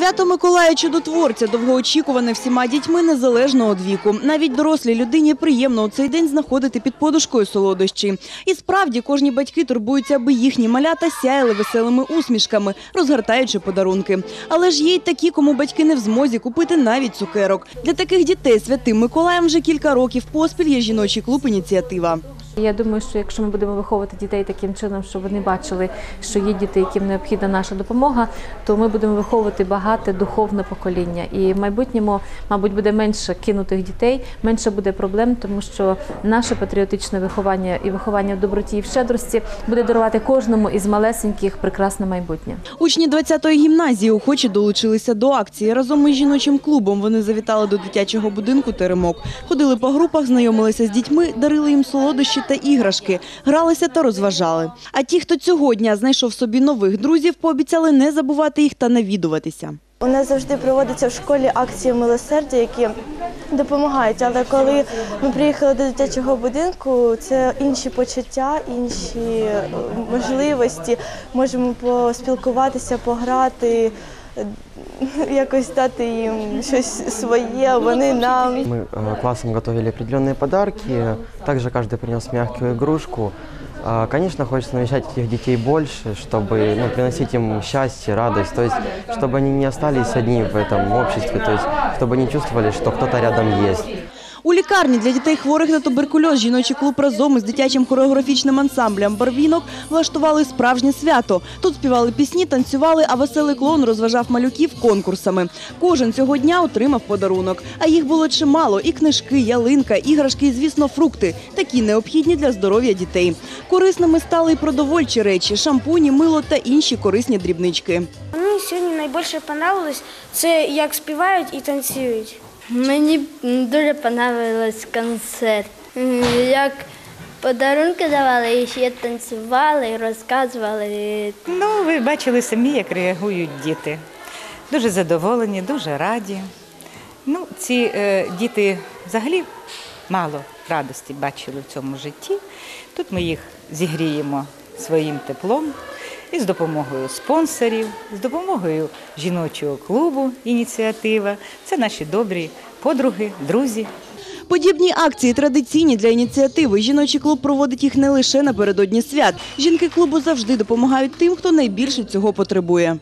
Свято Миколая Чудотворця довгоочікуване всіма дітьми незалежно від віку. Навіть дорослій людині приємно у цей день знаходити під подушкою солодощі. І справді кожні батьки турбуються, аби їхні малята сяяли веселими усмішками, розгортаючи подарунки. Але ж є й такі, кому батьки не в змозі купити навіть цукерок. Для таких дітей святим Миколаєм вже кілька років поспіль є жіночий клуб ініціатива. Я думаю, що якщо ми будемо виховувати дітей таким чином, щоб вони бачили, що є діти, яким необхідна наша допомога, то ми будемо виховувати багате духовне покоління. І в майбутньому, мабуть, буде менше кинутих дітей, менше буде проблем, тому що наше патріотичне виховання і виховання в доброті і в щедрості буде дарувати кожному із малесеньких прекрасне майбутнє. Учні 20-ї гімназії охоче долучилися до акції. Разом із жіночим клубом вони завітали до дитячого будинку «Теремок». Ходили по групах, знайомилися з дітьми, дарили їм солодощі та іграшки, гралися та розважали. А ті, хто цього дня знайшов собі нових друзів, пообіцяли не забувати їх та навідуватися. У нас завжди проводяться в школі акції милосердя, які допомагають. Але коли ми приїхали до дитячого будинку, це інші почуття, інші е, можливості. Можемо поспілкуватися, пограти, якось дати їм щось своє, вони нам. Мы э, классом готовили определенные подарки. Также каждый принес мягкую игрушку. А, Конечно, хочется навещать этих детей больше, чтобы ну, приносить им счастье, радость, то есть, чтобы они не остались одни в этом обществе, то есть, чтобы они чувствовали, что кто-то рядом есть. У лікарні для дітей хворих на туберкульоз жіночий клуб разом із дитячим хореографічним ансамблем «Барвінок» влаштували справжнє свято. Тут співали пісні, танцювали, а веселий клоун розважав малюків конкурсами. Кожен цього дня отримав подарунок. А їх було чимало – і книжки, ялинка, іграшки і, звісно, фрукти. Такі необхідні для здоров'я дітей. Корисними стали й продовольчі речі – шампуні, мило та інші корисні дрібнички. Мені сьогодні найбільше понравилось це як співають і танцюють. Мені дуже понравилось концерт. Як подарунки давали, і ще танцювали, розказували. Ну, ви бачили самі, як реагують діти. Дуже задоволені, дуже раді. Ну, ці е, діти взагалі мало радості бачили в цьому житті. Тут ми їх зігріємо своїм теплом і з допомогою спонсорів, з допомогою жіночого клубу ініціатива. Це наші добрі подруги, друзі, Подібні акції традиційні для ініціативи. Жіночий клуб проводить їх не лише напередодні свят. Жінки клубу завжди допомагають тим, хто найбільше цього потребує.